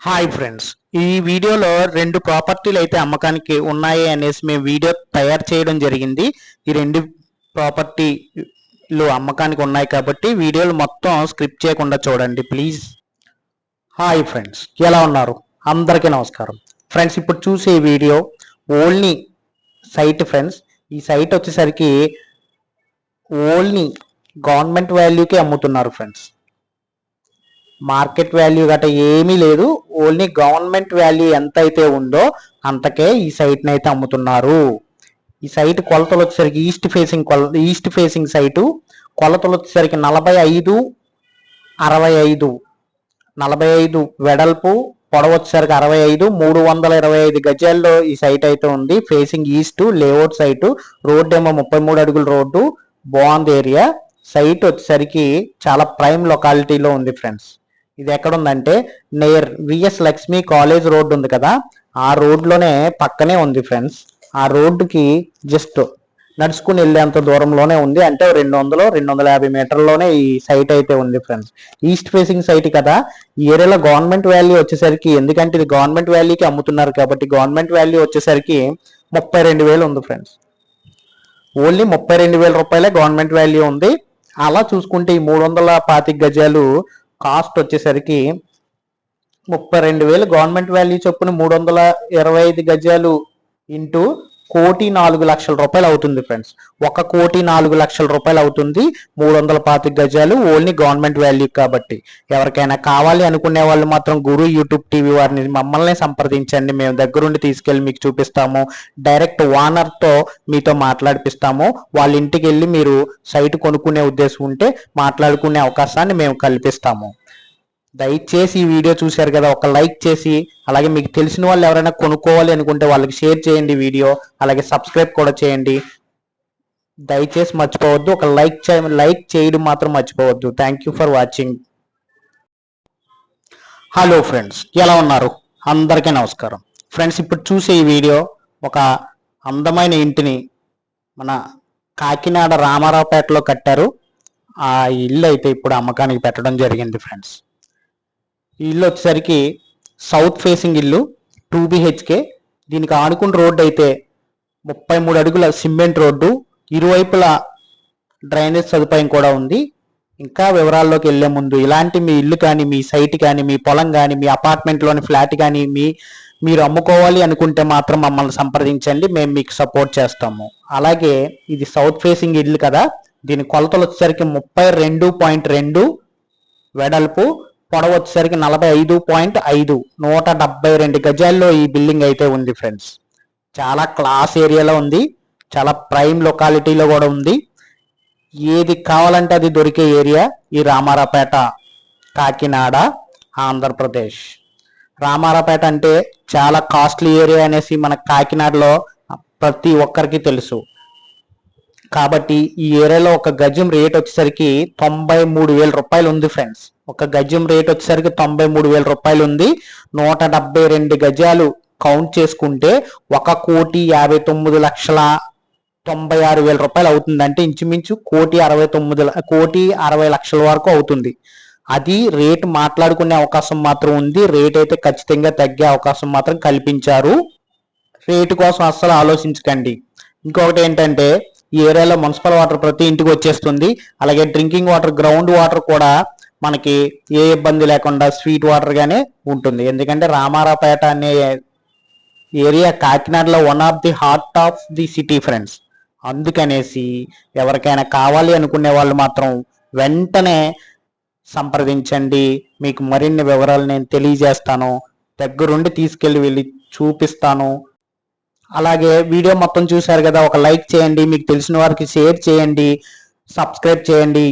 Hi friends ఈ వీడియోలో రెండు ప్రాపర్టీలు అయితే అమ్మకానికి ఉన్నాయి అనేసి మేము వీడియో తయారు చేయడం జరిగింది. ఈ రెండు ప్రాపర్టీలు అమ్మకానికి ఉన్నాయి కాబట్టి వీడియోలు మొత్తం స్క్రిప్ట్ చేయకుండా చూడండి ప్లీజ్ హాయ్ ఫ్రెండ్స్ ఎలా ఉన్నారు? అందరికీ నమస్కారం. ఫ్రెండ్స్ ఇప్పుడు చూసే వీడియో ఓన్లీ సైట్ ఫ్రెండ్స్ ఈ సైట్ వచ్చేసరికి ఓన్లీ గవర్నమెంట్ వాల్యూకి అమ్ముతున్నారు ఫ్రెండ్స్ మార్కెట్ వాల్యూ గట్రా ఏమీ లేదు. ఓన్లీ గవర్నమెంట్ వాల్యూ ఎంత అయితే ఉందో అంతకే ఈ సైట్ అయితే అమ్ముతున్నారు. ఈ సైట్ కొలతలు వచ్చేసరికి ఈస్ట్ ఫేసింగ్ కొల ఈస్ట్ ఫేసింగ్ సైటు కొలతలు వచ్చేసరికి నలభై ఐదు అరవై ఐదు నలభై ఐదు వెడల్పు పొడవు వచ్చేసరికి అరవై ఐదు మూడు వందల ఇరవై ఐదు గజాల్లో ఈ సైట్ అయితే ఉంది. Facing east layout site road ఏమో ముప్పై మూడు అడుగుల రోడ్డు బాగుంది ఏరియా. సైట్ వచ్చేసరికి చాలా ప్రైమ్ లొకాలిటీలో ఉంది ఫ్రెండ్స్. ఇది ఎక్కడ ఉందంటే నేర్ విఎస్ లక్ష్మి కాలేజ్ రోడ్ ఉంది కదా. ఆ రోడ్లోనే పక్కనే ఉంది ఫ్రెండ్స్ ఆ రోడ్డుకి జస్ట్ నడుచుకుని వెళ్ళేంత దూరంలోనే ఉంది. అంటే రెండు వందలు రెండు వందల యాభై మీటర్లోనే ఈ సైట్ అయితే ఉంది ఫ్రెండ్స్ ఈస్ట్ ఫేసింగ్ సైట్ కదా. ఈ ఏరియాలో గవర్నమెంట్ వాల్యూ వచ్చేసరికి ఎందుకంటే ఇది గవర్నమెంట్ వాల్యూకి అమ్ముతున్నారు కాబట్టి గవర్నమెంట్ వాల్యూ వచ్చేసరికి ముప్పై రెండు వేలు ఉంది ఫ్రెండ్స్ ఓన్లీ ముప్పై రెండు వేల రూపాయలే గవర్నమెంట్ వాల్యూ ఉంది. అలా చూసుకుంటే ఈ మూడు వందల పాతిక గజాలు కాస్ట్ వచ్చేసరికి ముప్పై రెండు వేలు. గవర్నమెంట్ వాల్యూ చొప్పున మూడు వందల ఇరవై ఐదు గజాలు ఇంటూ కోటి నాలుగు లక్షల రూపాయలు అవుతుంది ఫ్రెండ్స్ ఒక కోటి నాలుగు లక్షల రూపాయలు అవుతుంది. మూడు వందల పాతిక గజాలు ఓన్లీ గవర్నమెంట్ వాల్యూ కాబట్టి. ఎవరికైనా కావాలి అనుకునే వాళ్ళు మాత్రం గురు యూట్యూబ్ టీవీ వారిని మమ్మల్ని సంప్రదించండి. మేము దగ్గరుండి తీసుకెళ్ళి మీకు చూపిస్తాము. డైరెక్ట్ ఓనర్తో మీతో మాట్లాడిపిస్తాము. వాళ్ళ ఇంటికి వెళ్ళి మీరు సైట్ కొనుక్కునే ఉద్దేశం ఉంటే మాట్లాడుకునే అవకాశాన్ని మేము కల్పిస్తాము. దయచేసి ఈ వీడియో చూశారు కదా ఒక లైక్ చేసి అలాగే మీకు తెలిసిన వాళ్ళు ఎవరైనా కొనుక్కోవాలి అనుకుంటే వాళ్ళకి షేర్ చేయండి వీడియో అలాగే సబ్స్క్రైబ్ కూడా చేయండి. దయచేసి మర్చిపోవద్దు ఒక లైక్ చే లైక్ చేయడం మాత్రం మర్చిపోవద్దు. Thank you for watching hello friends ఎలా ఉన్నారు? అందరికీ నమస్కారం. ఫ్రెండ్స్ ఇప్పుడు చూసే ఈ వీడియో ఒక అందమైన ఇంటిని మన కాకినాడ రామారావుపేటలో కట్టారు. ఆ ఇల్లు అయితే ఇప్పుడు అమ్మకానికి పెట్టడం జరిగింది ఫ్రెండ్స్ ఈ ఇల్లు వచ్చేసరికి సౌత్ ఫేసింగ్ ఇల్లు టూ బిహెచ్కే దీనికి ఆనుకున్న రోడ్డు అయితే ముప్పై మూడు అడుగుల సిమెంట్ రోడ్డు. ఇరువైపులా డ్రైనేజ్ సదుపాయం కూడా ఉంది. ఇంకా వివరాల్లోకి వెళ్ళే ముందు ఇలాంటి మీ ఇల్లు కానీ మీ సైట్ కానీ మీ పొలం కానీ మీ అపార్ట్మెంట్లోని ఫ్లాట్ కానీ మీ మీరు అమ్ముకోవాలి అనుకుంటే మాత్రం మమ్మల్ని సంప్రదించండి. మేము మీకు సపోర్ట్ చేస్తాము. అలాగే ఇది సౌత్ ఫేసింగ్ ఇల్లు కదా. దీని కొలతలు వచ్చేసరికి ముప్పై రెండు పాయింట్ రెండు వెడల్పు పొడవు వచ్చేసరికి నలభై ఐదు పాయింట్ ఐదు నూట డెబ్బై రెండు గజాల్లో ఈ బిల్డింగ్ అయితే ఉంది ఫ్రెండ్స్. చాలా క్లాస్ ఏరియాలో ఉంది చాలా ప్రైమ్ లొకాలిటీలో కూడా ఉంది. ఏది కావాలంటే అది దొరికే ఏరియా ఈ రామారాపేట కాకినాడ ఆంధ్రప్రదేశ్. రామారాపేట అంటే చాలా కాస్ట్లీ ఏరియా అనేసి మన కాకినాడలో ప్రతి ఒక్కరికి తెలుసు. కాబట్టి ఈ ఏరియాలో ఒక గజం రేట్ వచ్చేసరికి తొంభై మూడు వేల రూపాయలు ఉంది ఫ్రెండ్స్. ఒక గజం రేట్ వచ్చేసరికి తొంభై మూడు వేల రూపాయలు ఉంది. నూట డెబ్బై రెండు గజాలు కౌంట్ చేసుకుంటే ఒక కోటి యాభై తొమ్మిది లక్షల తొంభై ఆరు వేల రూపాయలు అవుతుంది. అంటే ఇంచుమించు కోటి అరవై తొమ్మిది కోటి అరవై లక్షల వరకు అవుతుంది. అది రేట్ మాట్లాడుకునే అవకాశం మాత్రం ఉంది. రేట్ అయితే ఖచ్చితంగా తగ్గే అవకాశం మాత్రం కల్పించారు. రేటు కోసం అస్సలు ఆలోచించకండి. ఇంకొకటి ఏంటంటే ఈ ఏరియాలో మున్సిపల్ వాటర్ ప్రతి ఇంటికి వచ్చేస్తుంది. అలాగే డ్రింకింగ్ వాటర్ గ్రౌండ్ వాటర్ కూడా మనకి ఏ ఇబ్బంది లేకుండా స్వీట్ వాటర్ గానే ఉంటుంది. ఎందుకంటే రామారాపేట అనే ఏరియా కాకినాడలో one of the heart of the city friends అందుకనేసి ఎవరికైనా కావాలి అనుకునే వాళ్ళు మాత్రం వెంటనే సంప్రదించండి. మీకు మరిన్ని వివరాలు నేను తెలియజేస్తాను. దగ్గరుండి తీసుకెళ్ళి వెళ్ళి చూపిస్తాను. అలాగే వీడియో మొత్తం చూశారు కదా ఒక లైక్ చేయండి మీకు తెలిసిన వారికి షేర్ చేయండి సబ్స్క్రైబ్ చేయండి.